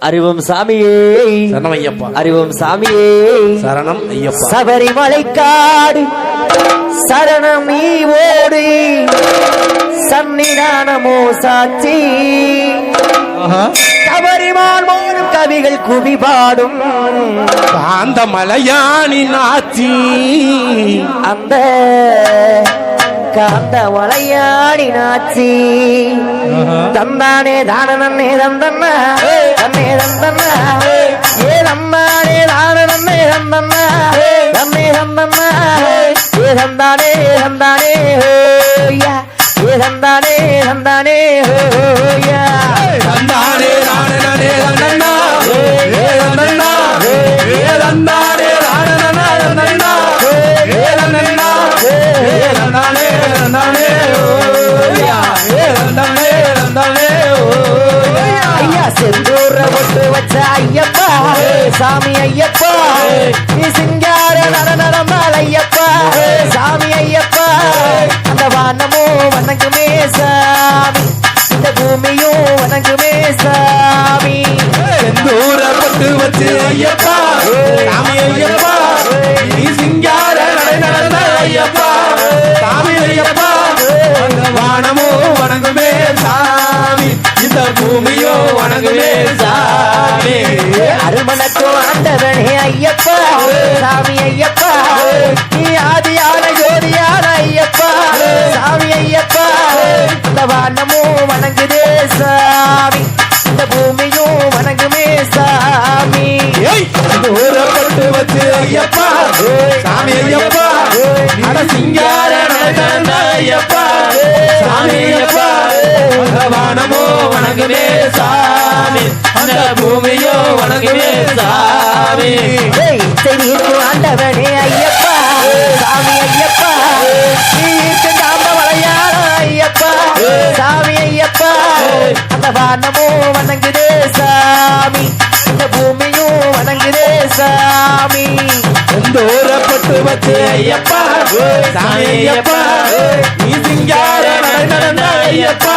அறிவும் சாமியே. சரணம் ஐயப்பா. அறிவும் சாமியே. சரணம் ஐயப்பா. சபரிமலை காடு சரணம் நீ ஓடு. சன்னிதானமோ சாட்சி. சபரிமான் மோனும் கவிகள் குவி பாடும். காந்த மலையானி நாச்சி. அந்த காந்த வளையாடி நாச்சி. தந்தானே தான தந்தன்னா தன்னே தந்தன்னா ஏ தந்தானே தான நன்னே தந்தன்னா தன்னே தந்தன்னா ஏ தந்தானே தந்தானே ஹோயா ஏ ஹோயா நானே ஏ ஏ நானே ஏ ஏ ஏ தந்தானே தந்தானே வச்ச ஐயப்பா. சாமி ஐயப்பா. நீ சிங்கார நட நடந்தால் ஐயப்பா. சாமி ஐயப்பா. அந்த வானமோ வணங்குமே சாமி. இந்த பூமியும் வணங்குமே சாமி. செந்தூரப்பட்டு வச்சு ஐயப்பா. சாமி ஐயப்பா ஆண்டவனே ஐயப்பா. சாமி ஐயப்பா. நீ ஆதியான ஜோதியான ஐயப்பா. சாமி ஐயப்பா. இந்த வானமோ வணங்குதே சாமி. இந்த பூமியும் வணங்குமே சாமி. ஏய், தூரப்பட்டு வச்சு ஐயப்பா. சாமி ஐயப்பா. அட சிங்கார ஐயப்பா. சாமி ஐயப்பா. வானமோ வணங்குமே சாமி. அந்த பூமியோ வணங்குமே சாமி. ஏய், தெரியுது ஆண்டவனே ஐயப்பா. சாமி ஐயப்பா. நீ இருக்கு காந்த வளையான ஐயப்பா. சாமி ஐயப்பா. அந்த வானமோ வணங்குதே சாமி. இந்த பூமியும் வணங்குதே சாமி. செந்தூரப்பட்டு வச்சு ஐயப்பா? சாமி ஐயப்பா. ஐயப்பா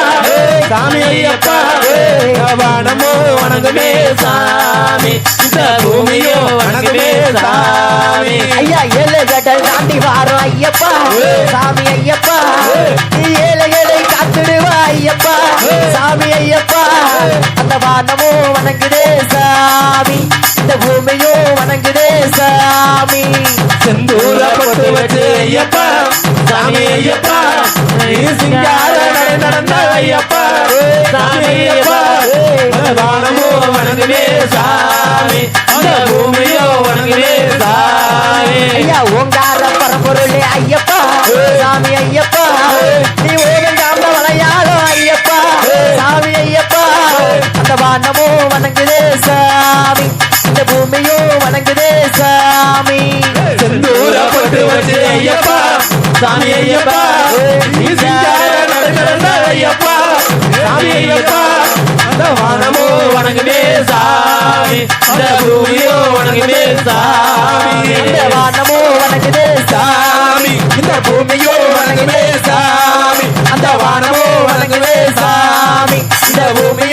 சாமி ஐயப்பா வானமோ வணங்குமே சாமி. இந்த பூமியோ வணங்குமே சாமி. ஐயா ஏழு கடல் தாண்டி வாரோம் ஐயப்பா. சாமி ஐயப்பா. ஏழைகளை காத்துடுவா ஐயப்பா. சாமி ஐயப்பா. அந்த வானமோ வணங்குதே சாமி. இந்த பூமியோ வணங்குதே சாமி. செந்தூரப்பட்டு வச்சு ஐயப்பா சாமி ஐயப்பா நீ சிங்கார நடந்த ஐயப்பா சாமி ஐயப்பா வானமோ வணங்குமே சாமி. அந்த பூமியோ வணங்குமே சாமி. ஐயா ஓங்கார பரம்பொருளே ஐயப்பா. சாமி ஐயப்பா. நீ ஓகங்காம வளையாளோ ஐயப்பா. சாமி ஐயப்பா. அந்த வானமோ வணங்குதே சாமி. இந்த பூமியோ வணங்குதே சாமி. செந்தூரப்பட்டு வச்சு ஐயப்பா. சாமி ஐயப்பா. நீ சிங்கார நடை நடந்த ஐயப்பா சாமி ஐயப்பா அந்த வானமோ வணங்குமே சாமி அந்த பூமியோ வணங்குமே சாமி. இந்த வானமோ வணங்குமே சாமி இந்த பூமியோ வணங்குமே சாமி அந்த வானமோ வணங்குமே சாமி இந்த பூமியோ